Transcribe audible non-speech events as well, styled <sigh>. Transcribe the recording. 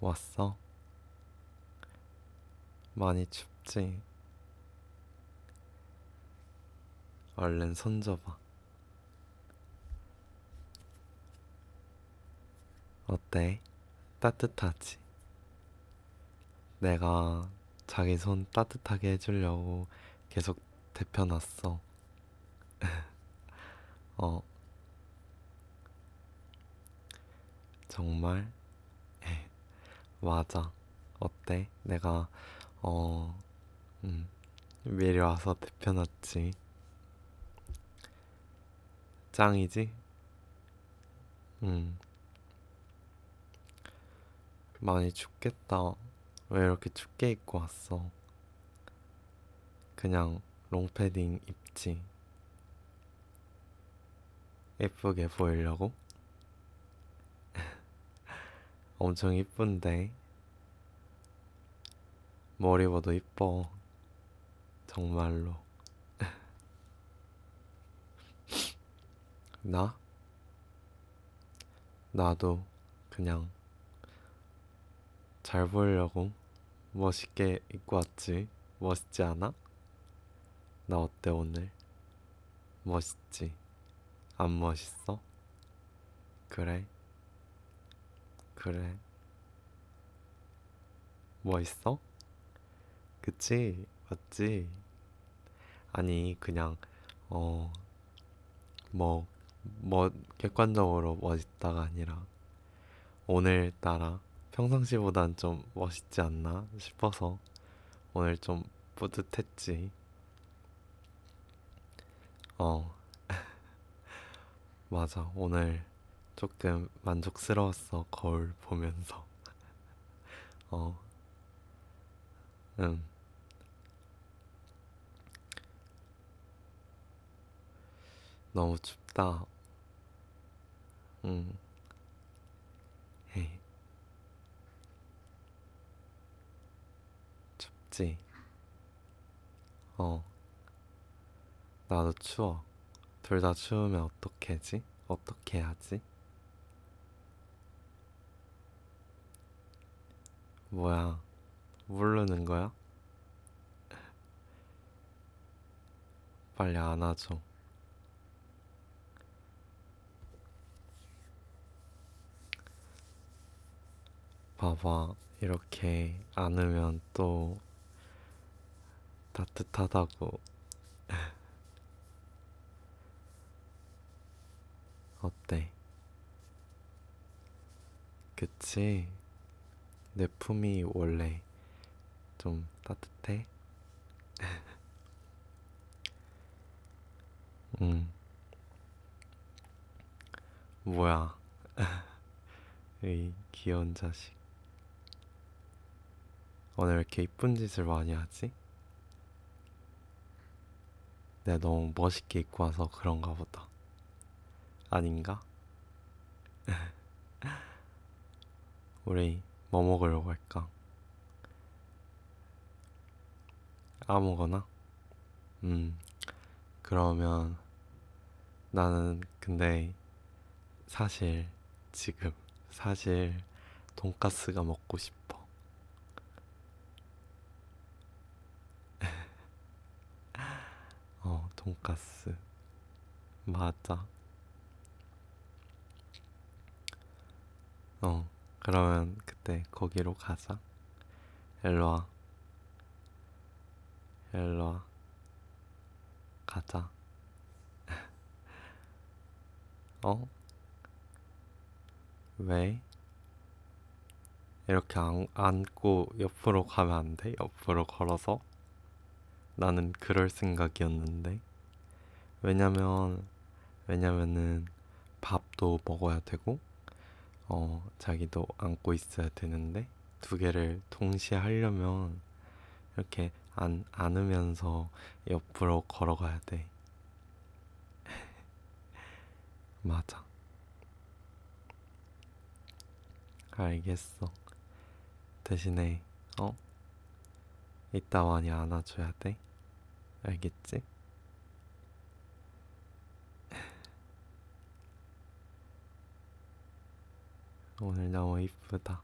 왔어? 많이 춥지? 얼른 손 줘봐. 어때? 따뜻하지? 내가 자기 손 따뜻하게 해주려고 계속 데펴놨어. <laughs> 어, 정말? 맞아. 어때? 내가, 어, 음, 미리 와서 데펴놨지. 짱이지? 음, 많이 춥겠다. 왜 이렇게 춥게 입고 왔어? 그냥 롱패딩 입지. 예쁘게 보이려고? 엄청 이쁜데. 머리보다 이뻐. 정말로. <laughs> 나? 나도 그냥 잘 보이려고 멋있게 입고 왔지. 멋있지 않아? 나 어때 오늘? 멋있지? 안 멋있어? 그래? 그래. 멋있어? 그치? 맞지? 아니, 그냥, 어, 뭐, 뭐, 객관적으로 멋있다가 아니라, 오늘따라 평상시보단 좀 멋있지 않나 싶어서, 오늘 좀 뿌듯했지. 어, <laughs> 맞아. 오늘 조금 만족스러웠어. 거울 보면서. <laughs> 어, 응. 너무 춥다. 응. 헤이. 춥지? 어, 나도 추워. 둘 다 추우면 어떡해지? 어떻게 하지? 뭐야, 모르는 거야? 빨리 안아줘. 봐봐, 이렇게 안으면 또 따뜻하다고. <laughs> 어때? 그치? 내 품이 원래 좀 따뜻해? 응, <laughs> 뭐야. <laughs> 이 귀여운 자식. 오늘 왜 이렇게 이쁜 짓을 많이 하지? 내가 너무 멋있게 입고 와서 그런가 보다. 아닌가? <laughs> 우리 뭐 먹으려고 할까? 아무거나? 음, 그러면 나는 근데 사실 지금 사실 돈까스가 먹고 싶어. <laughs> 어, 돈까스. 맞아. 어, 그러면 그때 거기로 가자. 일로 와, 일로 와, 가자. <laughs> 어? 왜? 이렇게 안, 안고 옆으로 가면 안 돼? 옆으로 걸어서? 나는 그럴 생각이었는데. 왜냐면, 왜냐면은 밥도 먹어야 되고, 어, 자기도 안고 있어야 되는데, 두 개를 동시에 하려면 이렇게 안, 안으면서 옆으로 걸어가야 돼. <laughs> 맞아. 알겠어. 대신에, 어? 이따 많이 안아줘야 돼. 알겠지? 오늘 너무 이쁘다.